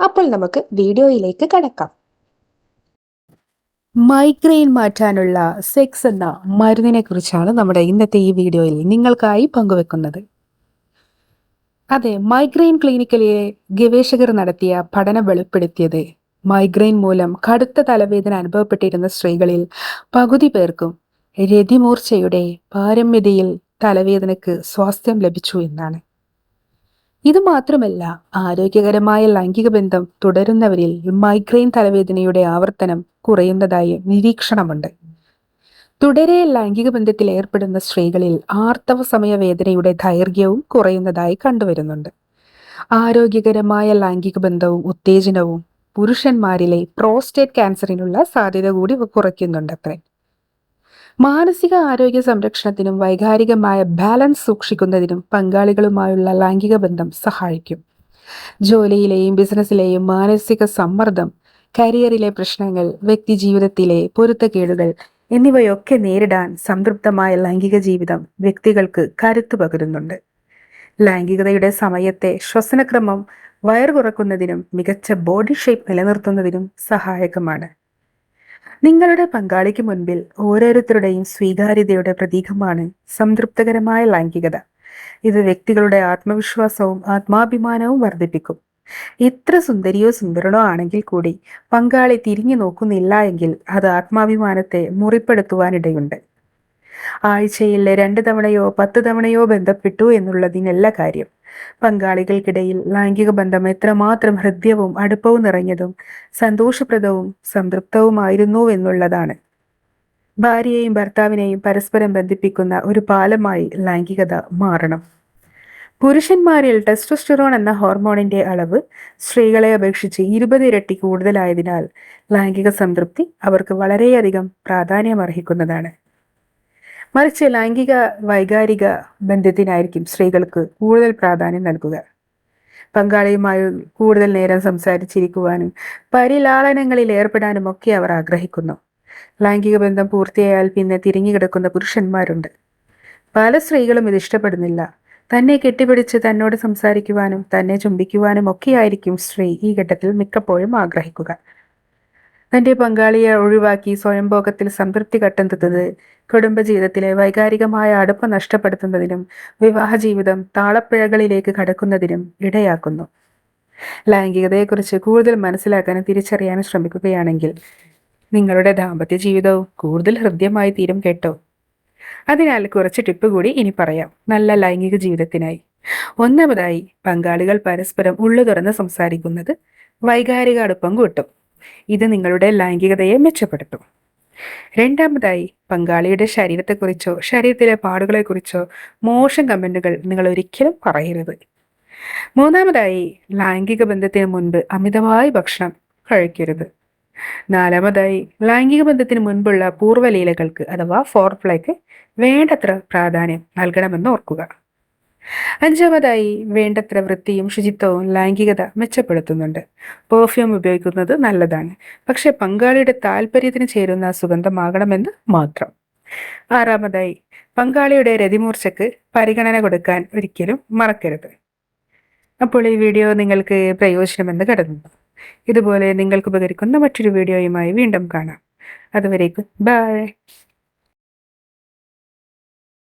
അപ്പോൾ നമുക്ക് വീഡിയോയിലേക്ക് കടക്കാം. മൈഗ്രെയിൻ മാറ്റാനുള്ള സെക്സ് എന്ന മരുന്നിനെ കുറിച്ചാണ് നമ്മുടെ ഇന്നത്തെ ഈ വീഡിയോയിൽ നിങ്ങൾക്കായി പങ്കുവെക്കുന്നത്. അതെ മൈഗ്രെയിൻ ക്ലിനിക്കിലെ ഗവേഷകർ നടത്തിയ പഠനം വെളിപ്പെടുത്തിയത് മൈഗ്രെയിൻ മൂലം കടുത്ത തലവേദന അനുഭവപ്പെട്ടിരുന്ന സ്ത്രീകളിൽ പകുതി പേർക്കും രതിമൂർച്ചയുടെ പാരമ്യതയിൽ തലവേദനക്ക് സ്വാസ്ഥ്യം ലഭിച്ചു എന്നാണ്. ഇത് മാത്രമല്ല ആരോഗ്യകരമായ ലൈംഗിക ബന്ധം തുടരുന്നവരിൽ മൈഗ്രെയിൻ തലവേദനയുടെ ആവർത്തനം കുറയുന്നതായി നിരീക്ഷണമുണ്ട്. തുടരെ ലൈംഗിക ബന്ധത്തിൽ ഏർപ്പെടുന്ന സ്ത്രീകളിൽ ആർത്തവ സമയ വേദനയുടെ ദൈർഘ്യവും കുറയുന്നതായി കണ്ടുവരുന്നുണ്ട്. ആരോഗ്യകരമായ ലൈംഗിക ബന്ധവും ഉത്തേജനവും പുരുഷന്മാരിലെ പ്രോസ്റ്റേറ്റ് ക്യാൻസറിനുള്ള സാധ്യത കൂടി കുറയ്ക്കുന്നുണ്ട് അത്രേ മാനസിക ആരോഗ്യ സംരക്ഷണത്തിനും വൈകാരികമായ ബാലൻസ് സൂക്ഷിക്കുന്നതിനും പങ്കാളികളുമായുള്ള ലൈംഗിക ബന്ധം സഹായിക്കും. ജോലിയിലെയും ബിസിനസ്സിലെയും മാനസിക സമ്മർദ്ദം കരിയറിലെ പ്രശ്നങ്ങൾ വ്യക്തി ജീവിതത്തിലെ പൊരുത്തക്കേടുകൾ എന്നിവയൊക്കെ നേരിടാൻ സംതൃപ്തമായ ലൈംഗിക ജീവിതം വ്യക്തികൾക്ക് കരുത്തു പകരുന്നുണ്ട്. ലൈംഗികതയുടെ സമയത്തെ ശ്വസനക്രമം വയർ കുറക്കുന്നതിനും മികച്ച ബോഡി ഷേപ്പ് നിലനിർത്തുന്നതിനും സഹായകമാണ്. നിങ്ങളുടെ പങ്കാളിക്ക് മുൻപിൽ ഓരോരുത്തരുടെയും സ്വീകാര്യതയുടെ പ്രതീകമാണ് സംതൃപ്തകരമായ ലൈംഗികത. ഇത് വ്യക്തികളുടെ ആത്മവിശ്വാസവും ആത്മാഭിമാനവും വർദ്ധിപ്പിക്കും. എത്ര സുന്ദരിയോ സുന്ദരനോ ആണെങ്കിൽ കൂടി പങ്കാളി തിരിഞ്ഞു നോക്കുന്നില്ല എങ്കിൽ അത് ആത്മാഭിമാനത്തെ മുറിപ്പെടുത്തുവാനിടയുണ്ട്. ആഴ്ചയിലെ രണ്ട് തവണയോ പത്ത് തവണയോ ബന്ധപ്പെട്ടു എന്നുള്ളതിനല്ല കാര്യം. പങ്കാളികൾക്കിടയിൽ ലൈംഗിക ബന്ധം എത്രമാത്രം ഹൃദ്യവും അടുപ്പവും നിറഞ്ഞതും സന്തോഷപ്രദവും സംതൃപ്തവുമായിരുന്നു എന്നുള്ളതാണ്. ഭാര്യയെയും ഭർത്താവിനെയും പരസ്പരം ബന്ധിപ്പിക്കുന്ന ഒരു പാലമായി ലൈംഗികത മാറണം. പുരുഷന്മാരിൽ ടെസ്റ്റോസ്റ്ററോൺ എന്ന ഹോർമോണിന്റെ അളവ് സ്ത്രീകളെ അപേക്ഷിച്ച് ഇരുപത് ഇരട്ടി കൂടുതലായതിനാൽ ലൈംഗിക സംതൃപ്തി അവർക്ക് വളരെയധികം പ്രാധാന്യമർഹിക്കുന്നതാണ്. മറിച്ച് ലൈംഗിക വൈകാരിക ബന്ധത്തിനായിരിക്കും സ്ത്രീകൾക്ക് കൂടുതൽ പ്രാധാന്യം നൽകുക. പങ്കാളിയുമായി കൂടുതൽ നേരം സംസാരിച്ചിരിക്കുവാനും പരിലാളനങ്ങളിൽ ഏർപ്പെടാനും ഒക്കെ അവർ ആഗ്രഹിക്കുന്നു. ലൈംഗിക ബന്ധം പൂർത്തിയായാൽ പിന്നെ തിരിഞ്ഞു കിടക്കുന്ന പുരുഷന്മാരുണ്ട്. പല സ്ത്രീകളും ഇത് ഇഷ്ടപ്പെടുന്നില്ല. തന്നെ കെട്ടിപ്പിടിച്ച് തന്നോട് സംസാരിക്കുവാനും തന്നെ ചുംബിക്കുവാനും ഒക്കെയായിരിക്കും സ്ത്രീ ഈ ഘട്ടത്തിൽ മിക്കപ്പോഴും ആഗ്രഹിക്കുക. തന്റെ പങ്കാളിയെ ഒഴിവാക്കി സ്വയംഭോഗത്തിൽ സംതൃപ്തി കണ്ടെത്തുന്നത് കുടുംബജീവിതത്തിലെ വൈകാരികമായ അടുപ്പം നഷ്ടപ്പെടുത്തുന്നതിനും വിവാഹ ജീവിതം താളപ്പിഴകളിലേക്ക് കടക്കുന്നതിനും ഇടയാക്കുന്നു. ലൈംഗികതയെക്കുറിച്ച് കൂടുതൽ മനസ്സിലാക്കാനും തിരിച്ചറിയാനും ശ്രമിക്കുകയാണെങ്കിൽ നിങ്ങളുടെ ദാമ്പത്യ ജീവിതവും കൂടുതൽ ഹൃദ്യമായി തീരും കേട്ടോ. അതിനാൽ കുറച്ച് ടിപ്പ് കൂടി ഇനി പറയാം. നല്ല ലൈംഗിക ജീവിതത്തിനായി. ഒന്നാമതായി പങ്കാളികൾ പരസ്പരം ഉള്ളു തുറന്ന് സംസാരിക്കുന്നത് വൈകാരിക അടുപ്പം കൂട്ടും. ഇത് നിങ്ങളുടെ ലൈംഗികതയെ മെച്ചപ്പെടുത്തും. രണ്ടാമതായി പങ്കാളിയുടെ ശരീരത്തെക്കുറിച്ചോ ശരീരത്തിലെ പാടുകളെക്കുറിച്ചോ മോശം കമന്റുകൾ നിങ്ങൾ ഒരിക്കലും പറയരുത്. മൂന്നാമതായി ലൈംഗിക ബന്ധത്തിന് മുൻപ് അമിതമായി ഭക്ഷണം കഴിക്കരുത്. നാലാമതായി ലൈംഗിക ബന്ധത്തിന് മുൻപുള്ള പൂർവലീലകൾക്ക് അഥവാ ഫോർപ്ലേക്ക് വേണ്ടത്ര പ്രാധാന്യം നൽകണമെന്ന് ഓർക്കുക. അഞ്ചാമതായി വേണ്ടത്ര വൃത്തിയും ശുചിത്വവും ലൈംഗികത മെച്ചപ്പെടുത്തുന്നുണ്ട്. പെർഫ്യൂം ഉപയോഗിക്കുന്നത് നല്ലതാണ്. പക്ഷേ പങ്കാളിയുടെ താല്പര്യത്തിന് ചേരുന്ന സുഗന്ധമാകണമെന്ന് മാത്രം. ആറാമതായി പങ്കാളിയുടെ രതിമൂർച്ചയ്ക്ക് പരിഗണന കൊടുക്കാൻ ഒരിക്കലും മറക്കരുത്. അപ്പോൾ ഈ വീഡിയോ നിങ്ങൾക്ക് പ്രയോജനമെന്ന് കരുതുന്നു. ഇതുപോലെ നിങ്ങൾക്ക് ഉപകരിക്കുന്ന മറ്റൊരു വീഡിയോയുമായി വീണ്ടും കാണാം. അതുവരേക്കും ബൈ